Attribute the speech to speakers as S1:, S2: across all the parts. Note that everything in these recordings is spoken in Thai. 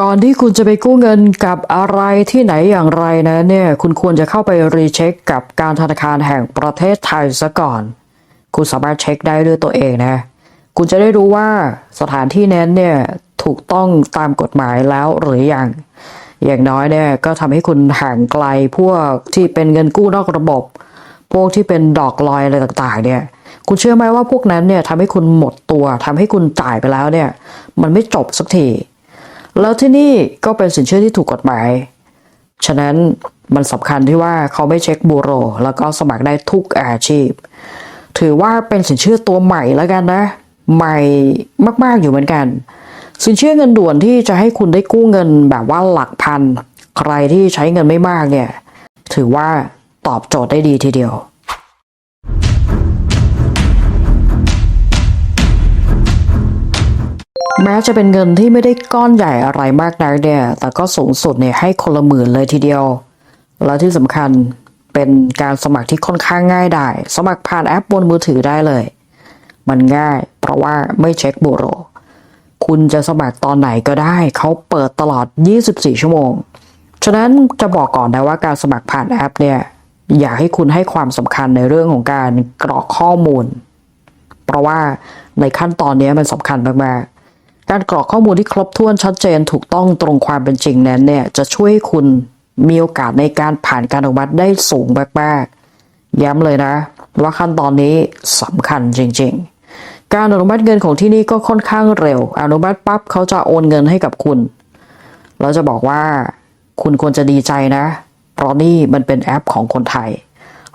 S1: ก่อนที่คุณจะไปกู้เงินกับอะไรที่ไหนอย่างไรนะเนี่ยคุณควรจะเข้าไปรีเช็คกับการธนาคารแห่งประเทศไทยซะก่อน คุณสามารถเช็คได้ด้วยตัวเองนะ คุณจะได้รู้ว่าสถานที่นั้นเนี่ยถูกต้องตามกฎหมายแล้วหรือยังอย่างน้อยเนี่ยก็ทำให้คุณห่างไกลพวกที่เป็นเงินกู้นอกระบบ พวกที่เป็นดอกลอยอะไรต่างๆ เนี่ย คุณเชื่อไหมว่าพวกนั้นเนี่ยทำให้คุณหมดตัวทำให้คุณจ่ายไปแล้วเนี่ย มันไม่จบสักที แล้วที่นี่ก็เป็นสินเชื่อที่ถูกกฎหมาย ฉะนั้นมันสำคัญที่ว่าเขาไม่เช็คบูโร แล้วก็สมัครได้ทุกอาชีพ ถือว่าเป็นสินเชื่อตัวใหม่แล้วกันนะ ใหม่มากๆอยู่เหมือนกัน สินเชื่อเงินด่วนที่จะให้คุณได้กู้เงินแบบว่าหลักพัน ใครที่ใช้เงินไม่มากเนี่ย ถือว่าตอบโจทย์ได้ดีทีเดียว แม้จะเป็นเงินที่ไม่ได้ก้อนใหญ่อะไรมากนักเนี่ย แต่ก็สูงสุดเนี่ยให้คนละหมื่นเลยทีเดียว และที่สำคัญเป็นการสมัครที่ค่อนข้างง่ายได้ สมัครผ่านแอปบนมือถือได้เลย มันง่ายเพราะว่าไม่เช็คบูโร คุณจะสมัครตอนไหนก็ได้ เขาเปิดตลอด 24 ชั่วโมง ฉะนั้นจะบอกก่อนนะว่าการสมัครผ่านแอปเนี่ยอยากให้คุณให้ความสำคัญในเรื่องของการกรอกข้อมูล เพราะว่าในขั้นตอนนี้มันสำคัญมากๆ การกรอกข้อมูลที่ครบถ้วนชัดเจนถูกต้องตรงความเป็นจริงนั้นเนี่ยจะช่วยให้คุณมีโอกาสในการผ่านการอนุมัติได้สูงมากๆ ย้ำเลยนะ ว่าขั้นตอนนี้สำคัญจริง ๆ การอนุมัติเงินของที่นี่ก็ค่อนข้างเร็ว อนุมัติปั๊บเขาจะโอนเงินให้กับคุณแล้วจะบอกว่าคุณควรจะดีใจนะ เพราะนี่มันเป็นแอปของคนไทย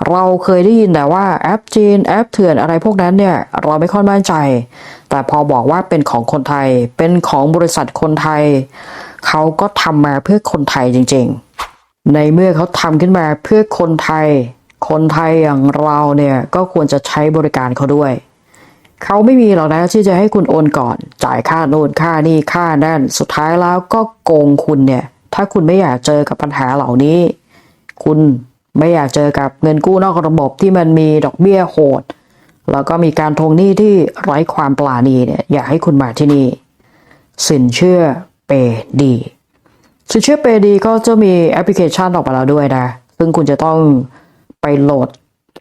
S1: เราเคยได้ยินแต่ว่าแอปจีนแอปเถื่อนอะไรพวกนั้นเนี่ยเราไม่ค่อยมั่นใจ แต่พอบอกว่าเป็นของคนไทย เป็นของบริษัทคนไทย เขาก็ทำมาเพื่อคนไทยจริง ๆ ในเมื่อเขาทำขึ้นมาเพื่อคนไทย คนไทยอย่างเราเนี่ยก็ควรจะใช้บริการเขาด้วยเขาไม่มีหรอกนะที่จะให้คุณโอนก่อน จ่ายค่าโน่นค่านี่ค่านั่นสุดท้ายแล้วก็โกงคุณเนี่ย ถ้าคุณไม่อยากเจอกับปัญหาเหล่านี้ คุณ ไม่อยากเจอกับเงินกู้นอกระบบที่มันมีดอกเบี้ยโหด แล้วก็มีการทวงหนี้ที่ไร้ความปราณีเนี่ยอยากให้คุณมาที่นี่ สินเชื่อเปดีสินเชื่อเปดีก็จะมีแอปพลิเคชันออกมาแล้วด้วยนะ ซึ่งคุณจะต้องไปโหลด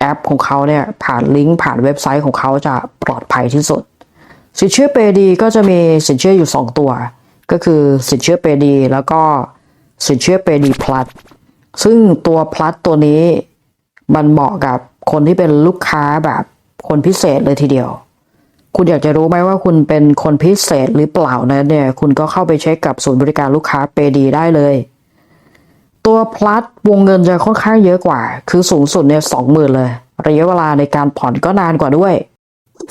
S1: แอปของเขาเนี่ยผ่านลิงก์ผ่านเว็บไซต์ของเขาจะปลอดภัยที่สุด สินเชื่อเปดีก็จะมีสินเชื่ออยู่ 2 ตัว ก็คือสินเชื่อเปดีแล้วก็สินเชื่อเปดีพลัส ซึ่งตัวพลัสตัวนี้มันเหมาะกับคนที่เป็นลูกค้าแบบคนพิเศษเลยทีเดียว คุณอยากจะรู้ไหมว่าคุณเป็นคนพิเศษหรือเปล่านะเนี่ย คุณก็เข้าไปเช็คกับศูนย์บริการลูกค้าเปดีได้เลย ตัวพลัสวงเงินจะค่อนข้างเยอะกว่า คือสูงสุดเนี่ยสองหมื่นเลย ระยะเวลาในการผ่อนก็นานกว่าด้วย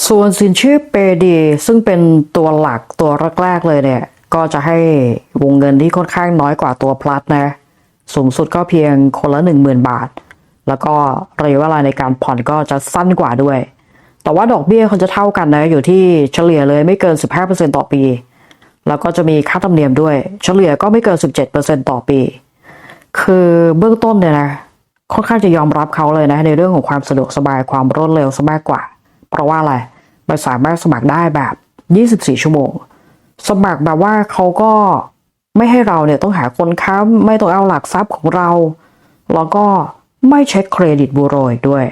S1: ส่วนสินเชื่อเปดีซึ่งเป็นตัวหลักตัวแรกๆเลยเนี่ย ก็จะให้วงเงินที่ค่อนข้างน้อยกว่าตัวพลัสนะ สูงสุดก็เพียงคนละหนึ่งหมื่นบาท แล้วก็ระยะเวลาในการผ่อนก็จะสั้นกว่าด้วย แต่ว่าดอกเบี้ยเขาจะเท่ากันนะอยู่ที่เฉลี่ยเลยไม่เกิน 15%ต่อปี แล้วก็จะมีค่าธรรมเนียมด้วย เฉลี่ยก็ไม่เกิน 17%ต่อปี คือเบื้องต้นเนี่ยนะค่อนข้างจะยอมรับเขาเลยนะในเรื่องของความสะดวกสบายความรวดเร็วซะมากกว่า เพราะว่าอะไรมันสามารถสมัครได้แบบ 24 ชั่วโมง สมัครแบบว่าเขาก็ ไม่ให้เราเนี่ยต้องหาคนค้ำไม่ต้องเอาหลักทรัพย์ของเรา แล้วก็ไม่เช็คเครดิตบูโรอีกด้วย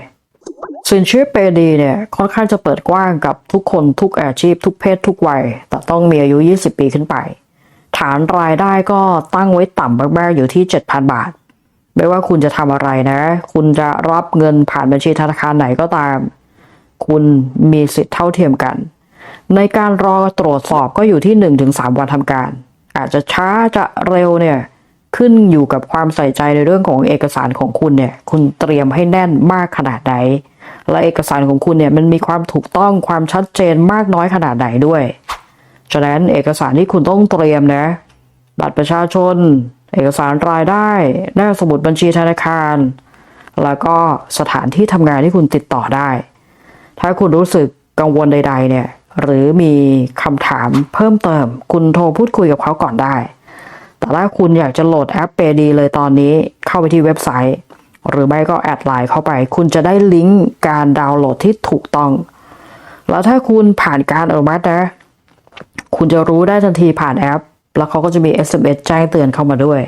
S1: สินเชื่อเปดีเนี่ยค่อนข้างจะเปิดกว้างกับทุกคนทุกอาชีพ ทุกเพศทุกวัย แต่ต้องมีอายุ 20 ปีขึ้นไป ฐานรายได้ก็ตั้งไว้ต่ำมากๆอยู่ที่ 7,000 บาท ไม่ว่าคุณจะทำอะไรนะ คุณจะรับเงินผ่านบัญชีธนาคารไหนก็ตาม คุณมีสิทธิ์เท่าเทียมกัน ในการรอตรวจสอบก็อยู่ที่ 1-3 วันทำการ อาจจะช้าจะเร็วเนี่ยขึ้นอยู่กับความใส่ใจในเรื่องของเอกสารของคุณเนี่ย คุณเตรียมให้แน่นมากขนาดไหน และเอกสารของคุณเนี่ยมันมีความถูกต้องความชัดเจนมากน้อยขนาดไหนด้วย ฉะนั้นเอกสารที่คุณต้องเตรียมนะ บัตรประชาชน เอกสารรายได้หน้าสมุดบัญชีธนาคาร แล้วก็สถานที่ทำงานที่คุณติดต่อได้ ถ้าคุณรู้สึกกังวลใด ๆ เนี่ย หรือมีคำถามเพิ่มเติม คุณโทรพูดคุยกับเขาก่อนได้ แต่ถ้าคุณอยากจะโหลดแอปเปดีเลยตอนนี้เข้าไปที่เว็บไซต์ หรือไม่ก็แอดไลน์เข้าไป คุณจะได้ลิงก์การดาวน์โหลดที่ถูกต้อง แล้วถ้าคุณผ่านการอนุมัตินะ คุณจะรู้ได้ทันทีผ่านแอป แล้วเขาก็จะมี SMS แจ้งเตือนเข้ามาด้วย